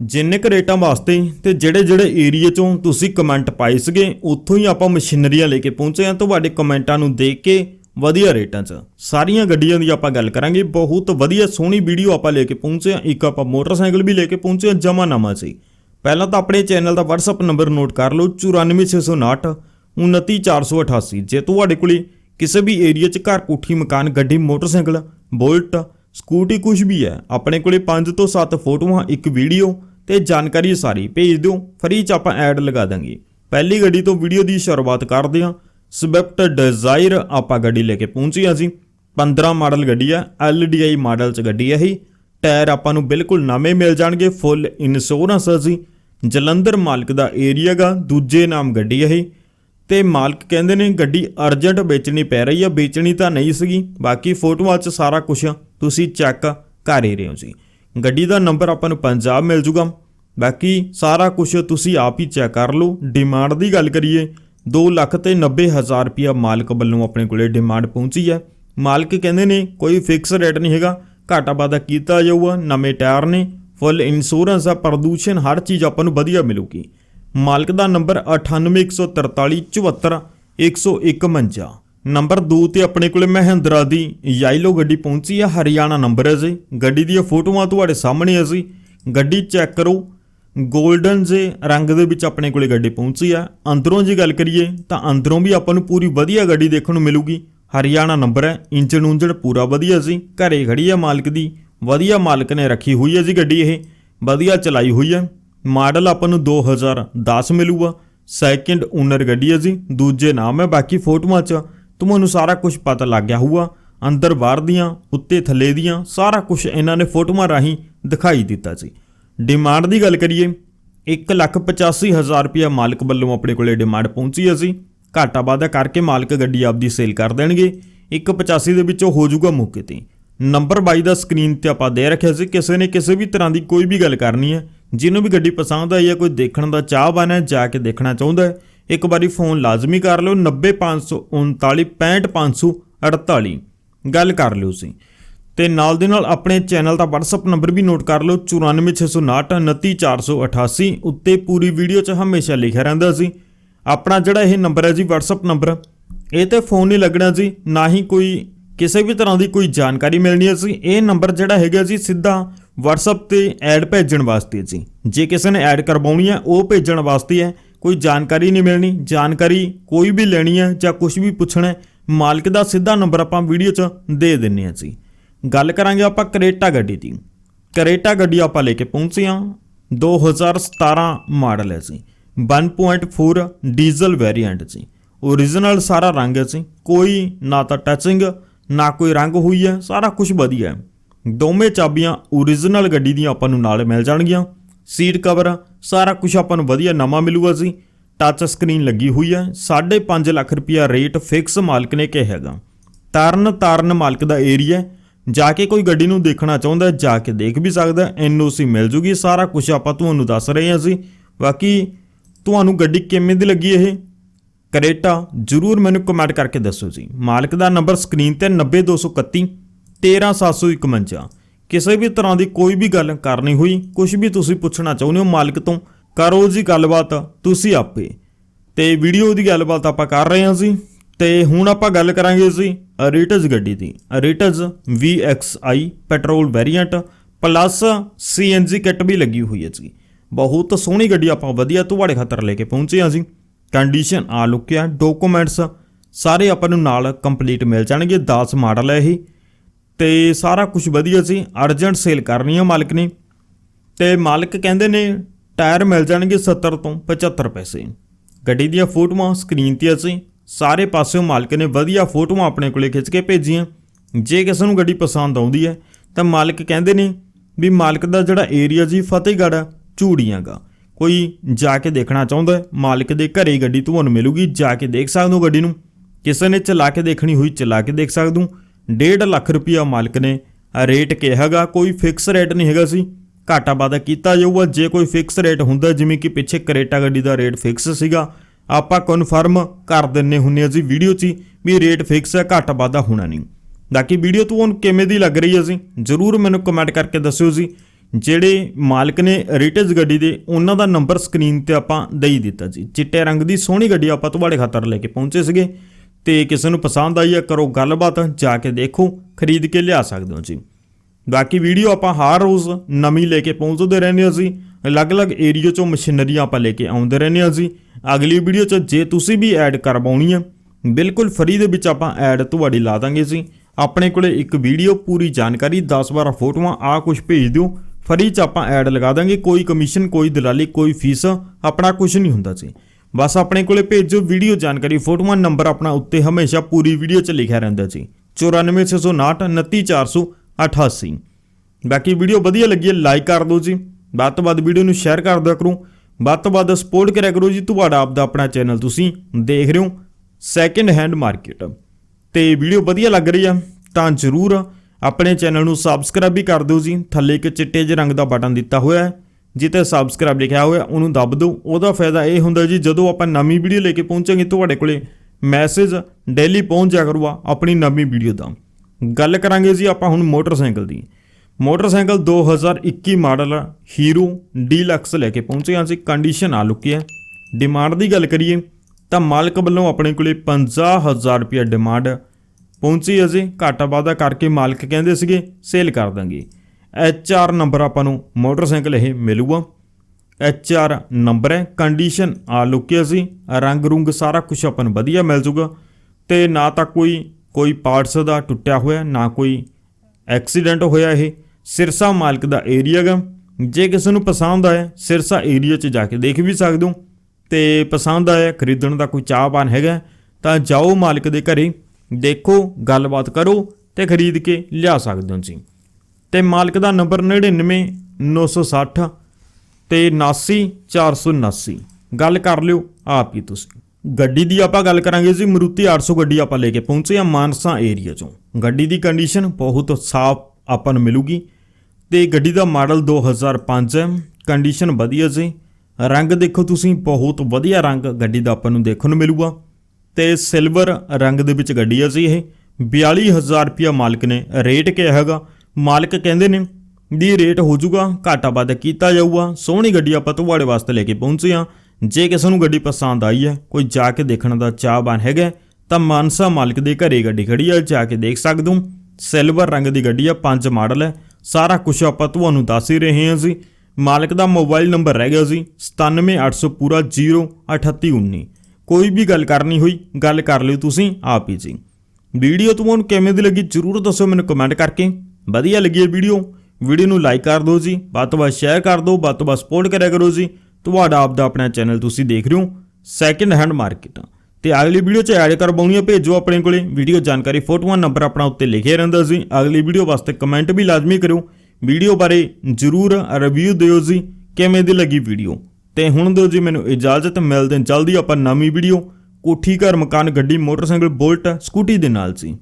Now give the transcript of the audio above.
ਜਿੰਨੇ ਕੁ ਰੇਟਾਂ ਵਾਸਤੇ ਤੇ ਜਿਹੜੇ ਜਿਹੜੇ ਏਰੀਆ ਚੋਂ ਤੁਸੀਂ ਕਮੈਂਟ ਪਾਏ ਸੀਗੇ, ਉੱਥੋਂ ਹੀ ਆਪਾਂ ਮਸ਼ੀਨਰੀਆਂ ਲੈ ਕੇ ਪਹੁੰਚੇ ਹਾਂ। ਤੁਹਾਡੇ ਕਮੈਂਟਾਂ ਨੂੰ ਦੇਖ ਕੇ ਵਧੀਆ ਰੇਟਾਂ 'ਚ। ਸਾਰੀਆਂ ਗੱਡੀਆਂ ਦੀ ਆਪਾਂ ਗੱਲ ਕਰਾਂਗੇ। ਬਹੁਤ ਵਧੀਆ ਸੋਹਣੀ ਵੀਡੀਓ ਆਪਾਂ ਲੈ ਕੇ ਪਹੁੰਚੇ ਹਾਂ। ਇੱਕ ਆਪਾਂ ਮੋਟਰਸਾਈਕਲ ਵੀ ਲੈ ਕੇ ਪਹੁੰਚੇ ਹਾਂ ਜਮਾ ਨਵਾਂ ਸੀ ਪਹਿਲਾਂ ਤਾਂ ਆਪਣੇ ਚੈਨਲ ਦਾ WhatsApp ਨੰਬਰ ਨੋਟ ਕਰ ਲਓ। 94659 29488 ਜੇ ਤੁਹਾਡੇ ਕੋਲੇ ਕਿਸੇ ਵੀ ਏਰੀਆ 'ਚ ਘਰ, ਕੋਠੀ, ਮਕਾਨ, ਗੱਡੀ, ਮੋਟਰਸਾਈਕਲ, ਬੁਲਟ, ਸਕੂਟੀ ਕੁਝ ਵੀ ਹੈ, ਆਪਣੇ ਕੋਲੇ 5 ਤੋਂ 7 ਫੋਟੋਆਂ, ਇੱਕ ਵੀਡੀਓ ਤੇ ਜਾਣਕਾਰੀ ਸਾਰੀ ਭੇਜ ਦਿਓ, ਫ੍ਰੀ 'ਚ ਆਪਾਂ ਐਡ ਲਗਾ ਦਾਂਗੇ। ਪਹਿਲੀ ਗੱਡੀ ਤੋਂ ਵੀਡੀਓ ਦੀ ਸ਼ੁਰੂਆਤ ਕਰਦੇ ਹਾਂ। ਸਵਿਫਟ ਡਿਜ਼ਾਇਰ ਆਪਾਂ ਗੱਡੀ ਲੈ ਕੇ ਪਹੁੰਚੀ ਹਾਂ ਜੀ। 15 ਮਾਡਲ ਗੱਡੀ ਹੈ LDI ਮਾਡਲ 'ਚ ਗੱਡੀ ਹੈ ਇਹ। ਟਾਇਰ ਆਪਾਂ ਨੂੰ ਬਿਲਕੁਲ ਨਵੇਂ ਮਿਲ ਜਾਣਗੇ ਫੁੱਲ ਇੰਸ਼ੋਰੈਂਸ ਹੈ ਜੀ। ਜਲੰਧਰ ਮਾਲਕ ਦਾ ਏਰੀਆਗਾ ਦੂਜੇ ਨਾਮ ਗੱਡੀ ਹੈ ਇਹ। ਤੇ ਮਾਲਕ ਕਹਿੰਦੇ ਨੇ ਗੱਡੀ ਅਰਜੈਂਟ ਵੇਚਣੀ ਪੈ ਰਹੀ ਆ, ਵੇਚਣੀ ਤਾਂ ਨਹੀਂ ਸੀਗੀ। ਬਾਕੀ ਫੋਟੋਆਂ 'ਚ ਸਾਰਾ ਕੁਝ ਤੁਸੀਂ ਚੈੱਕ ਕਰ ਹੀ ਰਹੇ ਹੋ ਜੀ। ਗੱਡੀ ਦਾ ਨੰਬਰ ਆਪਾਂ ਨੂੰ ਪੰਜਾਬ ਮਿਲ ਜੂਗਾ। ਬਾਕੀ ਸਾਰਾ ਕੁਝ ਤੁਸੀਂ ਆਪ ਹੀ ਚੈੱਕ ਕਰ ਲਓ। ਡਿਮਾਂਡ ਦੀ ਗੱਲ ਕਰੀਏ 2 ਲੱਖ ਤੇ 90 ਹਜ਼ਾਰ ਰੁਪਿਆ ਮਾਲਕ ਵੱਲੋਂ ਆਪਣੇ ਕੋਲੇ ਡਿਮਾਂਡ ਪਹੁੰਚੀ ਹੈ। ਮਾਲਕ ਕਹਿੰਦੇ ਨੇ, ਕੋਈ ਫਿਕਸ ਰੇਟ ਨਹੀਂ ਹੈਗਾ। ਘਾਟਾ ਵਾਧਾ ਕੀਤਾ ਜਾਊਗਾ, ਨਵੇਂ ਟਾਇਰ ਨੇ। ਫੁੱਲ ਇੰਸ਼ੋਰੈਂਸ ਆ ਪ੍ਰਦੂਸ਼ਣ ਹਰ ਚੀਜ਼ ਆਪਾਂ ਨੂੰ ਵਧੀਆ ਮਿਲੂਗੀ। ਮਾਲਕ ਦਾ ਨੰਬਰ 9814374151 ਨੰਬਰ 2 ਤੇ ਆਪਣੇ ਕੋਲੇ ਮਹਿੰਦਰਾ ਦੀ ਯਾਈਲੋ ਗੱਡੀ ਪਹੁੰਚੀ ਹੈ ਹਰਿਆਣਾ ਨੰਬਰ ਹੈ ਜੀ। ਗੱਡੀ ਦੀਆਂ ਫੋਟੋਆਂ ਤੁਹਾਡੇ ਸਾਹਮਣੇ ਹੈ ਜੀ। ਗੱਡੀ ਚੈੱਕ ਕਰੋ। 골ਡਨ ਜੇ ਰੰਗ ਦੇ ਵਿੱਚ ਆਪਣੇ ਕੋਲੇ ਗੱਡੀ ਪਹੁੰਚੀ ਆ। ਅੰਦਰੋਂ ਜੇ ਗੱਲ ਕਰੀਏ ਤਾਂ ਅੰਦਰੋਂ ਵੀ ਆਪਾਂ ਨੂੰ ਪੂਰੀ ਵਧੀਆ ਗੱਡੀ ਦੇਖਣ ਨੂੰ ਮਿਲੂਗੀ। ਹਰਿਆਣਾ ਨੰਬਰ ਹੈ। ਇੰਜਨ ਉਂਜਨ ਪੂਰਾ ਵਧੀਆ ਸੀ ਘਰੇ ਖੜੀ ਆ ਮਾਲਕ ਦੀ। ਵਧੀਆ ਮਾਲਕ ਨੇ ਰੱਖੀ ਹੋਈ ਹੈ ਜੀ ਗੱਡੀ ਇਹ। ਵਧੀਆ ਚਲਾਈ ਹੋਈ ਹੈ ਮਾਡਲ ਆਪਾਂ ਨੂੰ 2010 ਮਿਲੂਗਾ। ਸੈਕਿੰਡ ਓਨਰ ਗੱਡੀ ਹੈ ਜੀ। ਦੂਜੇ ਨਾਮ ਹੈ। ਬਾਕੀ ਫੋਟੋਆਂ 'ਚ ਤੁਹਾਨੂੰ ਸਾਰਾ ਕੁਝ ਪਤਾ ਲੱਗ ਗਿਆ ਹੋਊਗਾ ਅੰਦਰ ਬਾਹਰ ਦੀਆਂ, ਉੱਤੇ ਥੱਲੇ ਦੀਆਂ, ਸਾਰਾ ਕੁਝ ਇਹਨਾਂ ਨੇ ਫੋਟੋਆਂ ਰਾਹੀਂ ਦਿਖਾਈ ਦਿੱਤਾ ਸੀ। ਡਿਮਾਂਡ ਦੀ ਗੱਲ ਕਰੀਏ 185000 ਰੁਪਇਆ ਮਾਲਕ ਵੱਲੋਂ ਆਪਣੇ ਕੋਲੇ ਡਿਮਾਂਡ ਪਹੁੰਚੀ ਅਸੀਂ ਘਾਟਾ ਵਾਧਾ ਕਰਕੇ ਮਾਲਕ ਗੱਡੀ ਆਪਦੀ ਸੇਲ ਕਰ ਦੇਣਗੇ। 185 ਦੇ ਵਿੱਚੋਂ ਹੋ ਜਾਊਗਾ ਮੌਕੇ ਤੇ। ਨੰਬਰ 22 ਦਾ ਸਕਰੀਨ ਤੇ ਆਪਾਂ ਦੇ ਰੱਖਿਆ ਸੀ, ਕਿਸੇ ਨੇ ਕਿਸੇ ਵੀ ਤਰ੍ਹਾਂ ਦੀ ਕੋਈ ਵੀ ਗੱਲ ਕਰਨੀ ਹੈ। ਜਿਹਨੂੰ ਵੀ ਗੱਡੀ ਪਸੰਦ ਆਈ ਹੈ, ਕੋਈ ਦੇਖਣ ਦਾ ਚਾਹਵਾਨ ਹੈ, ਜਾ ਕੇ ਦੇਖਣਾ ਚਾਹੁੰਦਾ ਹੈ। ਇੱਕ ਵਾਰੀ ਫੋਨ ਲਾਜ਼ਮੀ ਕਰ ਲਿਓ 90539 ਗੱਲ ਕਰ ਲਿਓ ਸੀ ਤੇ ਨਾਲ ਦੇ ਨਾਲ ਆਪਣੇ ਚੈਨਲ ਦਾ WhatsApp ਨੰਬਰ ਵੀ ਨੋਟ ਕਰ ਲਓ 94659 29488 ਉੱਤੇ ਪੂਰੀ ਵੀਡੀਓ 'ਚ ਹਮੇਸ਼ਾ ਲਿਖਿਆ ਰਹਿੰਦਾ ਸੀ। ਆਪਣਾ ਜਿਹੜਾ ਇਹ ਨੰਬਰ ਹੈ ਜੀ, WhatsApp ਨੰਬਰ, ਇਹ ਤੇ ਫੋਨ ਨਹੀਂ ਲੱਗਣਾ ਜੀ, ਨਾ ਹੀ ਕੋਈ ਕਿਸੇ ਵੀ ਤਰ੍ਹਾਂ ਦੀ ਕੋਈ ਜਾਣਕਾਰੀ ਮਿਲਣੀ ਹੈ ਸੀ ਇਹ ਨੰਬਰ ਜਿਹੜਾ ਹੈਗਾ ਜੀ, ਸਿੱਧਾ WhatsApp ਤੇ ਐਡ ਭੇਜਣ ਵਾਸਤੇ ਜੀ। ਜੇ ਕਿਸੇ ਨੇ ਐਡ ਕਰਵਾਉਣੀ ਹੈ, ਉਹ ਭੇਜਣ ਵਾਸਤੇ ਹੈ। ਕੋਈ ਜਾਣਕਾਰੀ ਨਹੀਂ ਮਿਲਣੀ, ਜਾਣਕਾਰੀ ਕੋਈ ਵੀ ਲੈਣੀ ਹੈ ਜਾਂ ਕੁਝ ਵੀ ਪੁੱਛਣਾ ਹੈ, ਮਾਲਕ ਦਾ ਸਿੱਧਾ ਨੰਬਰ ਆਪਾਂ ਵੀਡੀਓ 'ਚ ਦੇ ਦਿੰਨੇ ਆ ਜੀ। ਗੱਲ ਕਰਾਂਗੇ ਆਪਾਂ ਕਰੇਟਾ ਗੱਡੀ ਦੀ। ਕਰੇਟਾ ਗੱਡੀ ਆਪਾਂ ਲੈ ਕੇ ਪਹੁੰਚੇ ਹਾਂ 2017 ਮਾਡਲ ਹੈ ਜੀ। 1.4 ਡੀਜ਼ਲ ਵੇਰੀਐਂਟ ਜੀ। ਓਰੀਜਨਲ ਸਾਰਾ ਰੰਗ ਹੈ ਜੀ। ਕੋਈ ਨਾ ਤਾਂ ਟੱਚਿੰਗ ਨਾ ਕੋਈ ਰੰਗ ਹੋਈ ਹੈ, ਸਾਰਾ ਕੁਝ ਵਧੀਆ ਹੈ। ਦੋਵੇਂ ਚਾਬੀਆਂ ਓਰੀਜਨਲ ਗੱਡੀ ਦੀਆਂ ਆਪਾਂ ਨੂੰ ਨਾਲ ਮਿਲ ਜਾਣਗੀਆਂ। ਸੀਟ ਕਵਰ ਸਾਰਾ ਕੁਝ ਆਪਾਂ ਨੂੰ ਵਧੀਆ ਨਵਾਂ ਮਿਲੂਗਾ ਜੀ। ਟੱਚ ਸਕਰੀਨ ਲੱਗੀ ਹੋਈ ਹੈ 5.5 ਲੱਖ ਰੁਪਿਆ ਰੇਟ ਫਿਕਸ ਮਾਲਕ ਨੇ ਕਿਹਾ ਹੈਗਾ। ਤਰਨ ਤਾਰਨ ਮਾਲਕ ਦਾ ਏਰੀਆ ਜਾ ਕੇ ਕੋਈ ਗੱਡੀ ਨੂੰ ਦੇਖਣਾ ਚਾਹੁੰਦਾ ਜਾ ਕੇ ਦੇਖ ਵੀ ਸਕਦਾ ਐਨਓਸੀ ਮਿਲ ਜੂਗੀ। ਸਾਰਾ ਕੁਝ ਆਪਾਂ ਤੁਹਾਨੂੰ ਦੱਸ ਰਹੇ ਹਾਂ ਜੀ। ਬਾਕੀ ਤੁਹਾਨੂੰ ਗੱਡੀ ਕਿਵੇਂ ਦੀ ਲੱਗੀ ਇਹ? ਕਰੇਟਾ, ਜਰੂਰ ਮੈਨੂੰ ਕਮੈਂਟ ਕਰਕੇ ਦੱਸੋ ਜੀ। ਮਾਲਕ ਦਾ ਨੰਬਰ ਸਕਰੀਨ ਤੇ 90231 13751 ਕਿਸੇ ਵੀ ਤਰ੍ਹਾਂ ਦੀ ਕੋਈ ਵੀ ਗੱਲ ਕਰਨੀ ਹੋਈ ਕੁਝ ਵੀ ਤੁਸੀਂ ਪੁੱਛਣਾ ਚਾਹੁੰਦੇ ਹੋ ਮਾਲਕ ਤੋਂ, ਕਰੋ ਜੀ ਗੱਲਬਾਤ ਤੁਸੀਂ ਆਪੇ। ਤੇ ਵੀਡੀਓ ਦੀ ਗੱਲਬਾਤ ਆਪਾਂ ਕਰ ਰਹੇ ਹਾਂ ਜੀ। ਤੇ ਹੁਣ ਆਪਾਂ ਗੱਲ ਕਰਾਂਗੇ ਜੀ ਰੀਟਸ ਗੱਡੀ ਦੀ। Ritz VXI petrol variant plus CNG kit ਵੀ ਲੱਗੀ ਹੋਈ ਹੈ ਜੀ। ਬਹੁਤ ਸੋਹਣੀ ਗੱਡੀ ਆਪਾਂ ਵਧੀਆ ਤੁਹਾਡੇ ਖਾਤਰ ਲੈ ਕੇ ਪਹੁੰਚੇ ਹਾਂ ਜੀ। ਕੰਡੀਸ਼ਨ ਆ ਲੁਕਿਆ ਡਾਕੂਮੈਂਟਸ ਸਾਰੇ ਆਪਾਂ ਨੂੰ ਨਾਲ ਕੰਪਲੀਟ ਮਿਲ ਜਾਣਗੇ 10 ਮਾਡਲ ਹੈ ਇਹ। ਤੇ ਸਾਰਾ ਕੁਝ ਵਧੀਆ ਸੀ ਅਰਜੈਂਟ ਸੇਲ ਕਰਨੀ ਆ ਮਾਲਕ ਨੇ। ਤੇ ਮਾਲਕ ਕਹਿੰਦੇ ਨੇ ਟਾਇਰ ਮਿਲ ਜਾਣਗੇ 70 ਤੋਂ 75 ਪੈਸੇ। ਗੱਡੀ ਦੀਆਂ ਫੋਟੋਆਂ ਸਕਰੀਨ ਤੇ ਅਸੀਂ ਸਾਰੇ ਪਾਸਿਓਂ ਮਾਲਕ ਨੇ ਵਧੀਆ ਫੋਟੋਆਂ ਆਪਣੇ ਕੋਲੇ ਖਿੱਚ ਕੇ ਭੇਜੀਆਂ। ਜੇ ਕਿਸੇ ਨੂੰ ਗੱਡੀ ਪਸੰਦ ਆਉਂਦੀ ਹੈ, ਤਾਂ ਮਾਲਕ ਕਹਿੰਦੇ ਨੇ ਵੀ ਮਾਲਕ ਦਾ ਜਿਹੜਾ ਏਰੀਆ ਜੀ, ਫਤਿਹਗੜ੍ਹ ਚੂੜੀਆਂ ਗਾ। ਕੋਈ ਜਾ ਕੇ ਦੇਖਣਾ ਚਾਹੁੰਦਾ ਮਾਲਕ ਦੇ ਘਰੇ ਗੱਡੀ ਤੁਹਾਨੂੰ ਮਿਲੂਗੀ, ਜਾ ਕੇ ਦੇਖ ਸਕਦੇ ਹੋ ਗੱਡੀ ਨੂੰ। ਕਿਸੇ ਨੇ ਚਲਾ ਕੇ ਦੇਖਣੀ ਹੋਈ, ਚਲਾ ਕੇ ਦੇਖ ਸਕਦੇ। ਹੋ 1.5 ਲੱਖ ਰੁਪਇਆ ਮਾਲਕ ਨੇ। ਰੇਟ ਕਿਹਾਗਾ, ਕੋਈ ਫਿਕਸ ਰੇਟ ਨਹੀਂ ਹੈਗਾ ਸੀ। ਘਾਟਾ ਵਾਧਾ ਕੀਤਾ ਜਾਊਗਾ, ਜੇ ਕੋਈ ਫਿਕਸ ਰੇਟ ਹੁੰਦਾ, ਜਿਵੇਂ ਕਿ ਪਿੱਛੇ ਕਰੇਟਾ ਗੱਡੀ ਦਾ ਰੇਟ ਫਿਕਸ ਸੀਗਾ। ਆਪਾਂ ਕਨਫਰਮ ਕਰ ਦਿੰਨੇ ਹੁੰਨੇ ਆ ਜੀ ਵੀਡੀਓ 'ਚ ਹੀ ਵੀ ਰੇਟ ਫਿਕਸ ਹੈ, ਘਾਟਾ ਵਾਧਾ ਹੋਣਾ ਨਹੀਂ। ਬਾਕੀ ਵੀਡੀਓ ਤੁਹਾਨੂੰ ਕਿਵੇਂ ਦੀ ਲੱਗ ਰਹੀ ਹੈ ਜੀ, ਜਰੂਰ ਮੈਨੂੰ ਕਮੈਂਟ ਕਰਕੇ ਦੱਸਿਓ ਜੀ। ਜਿਹੜੇ ਮਾਲਕ ਨੇ ਰਿਟੇਜ ਗੱਡੀ ਦੇ, ਉਹਨਾਂ ਦਾ ਨੰਬਰ ਸਕਰੀਨ ਤੇ ਆਪਾਂ ਦੇ ਹੀ ਦਿੱਤਾ ਜੀ। ਚਿੱਟੇ ਰੰਗ ਦੀ ਸੋਹਣੀ ਗੱਡੀ ਆਪਾਂ ਤੁਹਾਡੇ ਖਾਤਰ ਲੈ ਕੇ ਪਹੁੰਚੇ ਸੀਗੇ। ਤੇ ਕਿਸੇ ਨੂੰ ਪਸੰਦ ਆਈ ਹੈ ਕਰੋ ਗੱਲਬਾਤ, ਜਾ ਕੇ ਦੇਖੋ, ਖਰੀਦ ਕੇ ਲਿਆ ਸਕਦੇ ਹੋ ਜੀ। ਬਾਕੀ ਵੀਡੀਓ ਆਪਾਂ ਹਰ ਰੋਜ਼ ਨਵੀਂ ਲੈ ਕੇ ਪਹੁੰਚਦੇ ਰਹਿੰਦੇ ਹਾਂ ਜੀ। ਅਲੱਗ-ਅਲੱਗ ਏਰੀਆ ਚੋਂ ਮਸ਼ੀਨਰੀ ਆਪਾਂ ਲੈ ਕੇ ਆਉਂਦੇ ਰਹਿੰਦੇ ਹਾਂ ਜੀ। ਅਗਲੀ ਵੀਡੀਓ 'ਚ ਜੇ ਤੁਸੀਂ ਵੀ ਐਡ ਕਰਵਾਉਣੀ ਹੈ ਬਿਲਕੁਲ ਫਰੀ ਦੇ ਵਿੱਚ ਆਪਾਂ ਐਡ ਤੁਹਾਡੀ ਲਾ ਦਾਂਗੇ ਜੀ। ਆਪਣੇ ਕੋਲੇ ਇੱਕ ਵੀਡੀਓ, ਪੂਰੀ ਜਾਣਕਾਰੀ 10-12 ਫੋਟੋਆਂ ਆ ਕੁਝ ਭੇਜ ਦਿਓ। ਫਰੀ 'ਚ ਆਪਾਂ ਐਡ ਲਗਾ ਦਾਂਗੇ, ਕੋਈ ਕਮਿਸ਼ਨ, ਕੋਈ ਦਲਾਲੀ, ਕੋਈ ਫੀਸ, ਆਪਣਾ ਕੁਝ ਨਹੀਂ ਹੁੰਦਾ ਜੀ। ਬਸ ਆਪਣੇ ਕੋਲੇ ਭੇਜੋ ਵੀਡੀਓ ਜਾਣਕਾਰੀ, ਫੋਟੋਆਂ, ਨੰਬਰ ਆਪਣਾ ਉੱਤੇ ਹਮੇਸ਼ਾ ਪੂਰੀ ਵੀਡੀਓ 'ਚ ਲਿਖਿਆ ਰਹਿੰਦਾ ਜੀ। 9469 29488 ਬਾਕੀ ਵੀਡੀਓ ਵਧੀਆ ਲੱਗੀ ਹੈ ਲਾਈਕ ਕਰ ਦਿਓ ਜੀ। ਵੱਧ ਤੋਂ ਵੱਧ ਵੀਡੀਓ ਨੂੰ ਸ਼ੇਅਰ ਕਰ ਦਿਆ ਕਰੋ। ਵੱਧ ਤੋਂ ਵੱਧ ਸਪੋਰਟ ਕਰਿਆ ਕਰੋ ਜੀ ਤੁਹਾਡਾ ਆਪਦਾ ਆਪਣਾ ਚੈਨਲ ਤੁਸੀਂ ਦੇਖ ਰਹੇ ਹੋ ਸੈਕੰਡ ਹੈਂਡ ਮਾਰਕੀਟ ਤੇ ਵੀਡੀਓ ਵਧੀਆ ਲੱਗ ਰਹੀ ਆ ਤਾਂ ਜਰੂਰ ਆਪਣੇ ਚੈਨਲ ਨੂੰ ਸਬਸਕ੍ਰਾਈਬ ਵੀ ਕਰ ਦਿਓ ਜੀ। ਥੱਲੇ ਇੱਕ ਚਿੱਟੇ ਜਿਹੇ ਰੰਗ ਦਾ ਬਟਨ ਦਿੱਤਾ ਹੋਇਆ ਹੈ। ਜਿੱਤੇ ਸਬਸਕ੍ਰਾਈਬ ਲਿਖਿਆ ਹੋਇਆ, ਉਹਨੂੰ ਦੱਬ ਦਿਓ। ਉਹਦਾ ਫਾਇਦਾ ਇਹ ਹੁੰਦਾ ਜੀ, ਜਦੋਂ ਆਪਾਂ ਨਵੀਂ ਵੀਡੀਓ ਲੈ ਕੇ ਪਹੁੰਚਾਂਗੇ, ਤੁਹਾਡੇ ਕੋਲੇ ਮੈਸੇਜ ਡੇਲੀ ਪਹੁੰਚ ਜਾ ਕਰੂਗਾ ਆਪਣੀ ਨਵੀਂ ਵੀਡੀਓ ਦਾ। ਗੱਲ ਕਰਾਂਗੇ ਜੀ ਆਪਾਂ ਹੁਣ ਮੋਟਰਸਾਈਕਲ ਦੀ। ਮੋਟਰਸਾਈਕਲ 2021 ਮਾਡਲ ਹੀਰੋ ਡੀਲਕਸ ਲੈ ਕੇ ਪਹੁੰਚੇ ਹਾਂ ਅਸੀਂ ਕੰਡੀਸ਼ਨ ਆ ਲੁੱਕੀ ਹੈ। ਡਿਮਾਂਡ ਦੀ ਗੱਲ ਕਰੀਏ, ਤਾਂ ਮਾਲਕ ਵੱਲੋਂ ਆਪਣੇ ਕੋਲੇ 50000 ਰੁਪਏ ਡਿਮਾਂਡ ਪਹੁੰਚੀ ਅਸੀਂ ਘਾਟਾ ਵਾਧਾ ਕਰਕੇ ਮਾਲਕ ਕਹਿੰਦੇ ਸੀਗੇ ਸੇਲ ਕਰ ਦਾਂਗੇ। ਐਚ ਆਰ ਨੰਬਰ ਆਪਾਂ ਨੂੰ ਮੋਟਰਸਾਈਕਲ ਇਹ ਮਿਲੂਗਾ। ਐਚ ਆਰ ਨੰਬਰ ਹੈ ਕੰਡੀਸ਼ਨ ਆ ਲੁਕਿਆ ਸੀ ਰੰਗ ਰੁੰਗ ਸਾਰਾ ਕੁਝ ਆਪਾਂ ਨੂੰ ਵਧੀਆ ਮਿਲ ਜੂਗਾ। ਤੇ ਨਾ ਤਾਂ ਕੋਈ ਕੋਈ ਪਾਰਟਸ ਦਾ ਟੁੱਟਿਆ ਹੋਇਆ, ਨਾ ਕੋਈ ਐਕਸੀਡੈਂਟ ਹੋਇਆ ਇਹ। ਸਿਰਸਾ ਮਾਲਕ ਦਾ ਏਰੀਆ ਗਾ ਜੇ ਕਿਸੇ ਨੂੰ ਪਸੰਦ ਆਇਆ, ਸਿਰਸਾ ਏਰੀਆ 'ਚ ਜਾ ਕੇ ਦੇਖ ਵੀ ਸਕਦੇ ਹੋ। ਤੇ ਪਸੰਦ ਆਇਆ, ਖਰੀਦਣ ਦਾ ਕੋਈ ਚਾਹਵਾਨ ਹੈਗਾ, ਤਾਂ ਜਾਓ ਮਾਲਕ ਦੇ ਘਰੇ, ਦੇਖੋ, ਗੱਲਬਾਤ ਕਰੋ ਤੇ ਖਰੀਦ ਕੇ ਲਿਆ ਸਕਦੇ ਹੋ ਜੀ ਤੇ ਮਾਲਕ ਦਾ ਨੰਬਰ 99 960 ਤੇ 79479 ਗੱਲ ਕਰ ਲਿਓ ਆਪ ਹੀ ਤੁਸੀਂ। ਗੱਡੀ ਦੀ ਆਪਾਂ ਗੱਲ ਕਰਾਂਗੇ ਜੀ, ਮਰੂਤੀ 800 ਗੱਡੀ ਆਪਾਂ ਲੈ ਕੇ ਪਹੁੰਚੇ ਆ ਮਾਨਸਾ ਏਰੀਆ ਚੋਂ। ਗੱਡੀ ਦੀ ਕੰਡੀਸ਼ਨ ਬਹੁਤ ਸਾਫ਼ ਆਪਾਂ ਨੂੰ ਮਿਲੂਗੀ ਤੇ ਗੱਡੀ ਦਾ ਮਾਡਲ 2005 ਹੈ। ਕੰਡੀਸ਼ਨ ਵਧੀਆ ਜੀ। ਰੰਗ ਦੇਖੋ ਤੁਸੀਂ, ਬਹੁਤ ਵਧੀਆ ਰੰਗ ਗੱਡੀ ਦਾ ਆਪਾਂ ਨੂੰ ਦੇਖਣ ਨੂੰ ਮਿਲੂਗਾ। ਤੇ ਸਿਲਵਰ ਰੰਗ ਦੇ ਵਿੱਚ ਗੱਡੀ ਹੈ ਜੀ ਇਹ। 42000 ਰੁਪਿਆ ਮਾਲਕ ਨੇ ਰੇਟ ਕਿਹਾ ਹੈਗਾ। ਮਾਲਕ ਕਹਿੰਦੇ ਨੇ ਦੀ ਰੇਟ ਹੋ ਜਾਊਗਾ, ਘਾਟਾ ਵਾਧਾ ਕੀਤਾ ਜਾਊਗਾ, ਸੋਹਣੀ ਗੱਡੀ ਆਪਾਂ ਤੁਹਾਡੇ ਵਾਸਤੇ ਲੈ ਕੇ ਪਹੁੰਚੇ ਆ ਜੇ ਕਿਸੇ ਨੂੰ ਗੱਡੀ ਪਸੰਦ ਆਈ ਹੈ, ਕੋਈ ਜਾ ਕੇ ਦੇਖਣ ਦਾ ਚਾਹਵਾਨ ਹੈਗਾ ਤਾਂ ਮਾਨਸਾ ਮਾਲਕ ਦੇ ਘਰੇ ਗੱਡੀ ਖੜੀ ਹੈ, ਜਾ ਕੇ ਦੇਖ ਸਕਦੇ ਹੋ। ਸਿਲਵਰ ਰੰਗ ਦੀ ਗੱਡੀ ਆ ਪੰਜ ਮਾਡਲ ਹੈ। ਸਾਰਾ ਕੁਝ ਆਪਾਂ ਤੁਹਾਨੂੰ ਦੱਸ ਹੀ ਰਹੇ ਹਾਂ ਜੀ। ਮਾਲਕ ਦਾ ਮੋਬਾਈਲ ਨੰਬਰ ਰਹਿ ਗਿਆ ਜੀ 97800 ਪੂਰਾ 03819 ਕੋਈ ਵੀ ਗੱਲ ਕਰਨੀ ਹੋਈ, ਗੱਲ ਕਰ ਲਿਓ ਤੁਸੀਂ, ਆਪ ਹੀ ਜੀ। ਵੀਡੀਓ ਤੁਹਾਨੂੰ ਕਿਵੇਂ ਦੀ ਲੱਗੀ, ਜਰੂਰ ਦੱਸੋ ਮੈਨੂੰ ਕਮੈਂਟ ਕਰਕੇ। ਵਧੀਆ ਲੱਗੀ ਇਹ ਵੀਡੀਓ ਵੀਡੀਓ ਨੂੰ ਲਾਈਕ ਕਰ ਦਿਓ ਜੀ, ਵੱਧ ਤੋਂ ਵੱਧ ਸ਼ੇਅਰ ਕਰ ਦਿਓ, ਵੱਧ ਤੋਂ ਵੱਧ ਸਪੋਰਟ ਕਰਿਆ ਕਰੋ ਜੀ। ਤੁਹਾਡਾ ਆਪ ਦਾ ਆਪਣਾ ਚੈਨਲ ਤੁਸੀਂ ਦੇਖ ਰਹੇ ਹੋ ਸੈਕੰਡ ਹੈਂਡ ਮਾਰਕੀਟ ਤੇ ਅਗਲੀ ਵੀਡੀਓ ਚ ਐਡ ਕਰਵਾਉਣੀ ਹੈ ਭੇਜੋ ਆਪਣੇ ਕੋਲੇ। ਵੀਡੀਓ ਜਾਣਕਾਰੀ ਫੋਟੋਆਂ ਨੰਬਰ ਆਪਣਾ ਉੱਤੇ ਲਿਖਿਆ ਰਹਿੰਦਾ ਜੀ। ਅਗਲੀ ਵੀਡੀਓ ਵਾਸਤੇ ਕਮੈਂਟ ਵੀ ਲਾਜ਼ਮੀ ਕਰਿਓ। ਵੀਡੀਓ ਬਾਰੇ ਜਰੂਰ ਰਿਵਿਊ ਦਿਓ ਜੀ, ਕਿਵੇਂ ਦੀ ਲੱਗੀ ਵੀਡੀਓ। ਤੇ ਹੁਣ ਦਿਓ ਜੀ ਮੈਨੂੰ ਇਜਾਜ਼ਤ, ਮਿਲਦੇ ਜਲਦੀ ਆਪਾਂ ਨਵੀਂ ਵੀਡੀਓ। ਕੋਠੀ ਘਰ ਮਕਾਨ ਗੱਡੀ ਮੋਟਰਸਾਈਕਲ ਬੁਲਟ, ਸਕੂਟੀ ਦੇ ਨਾਲ ਜੀ।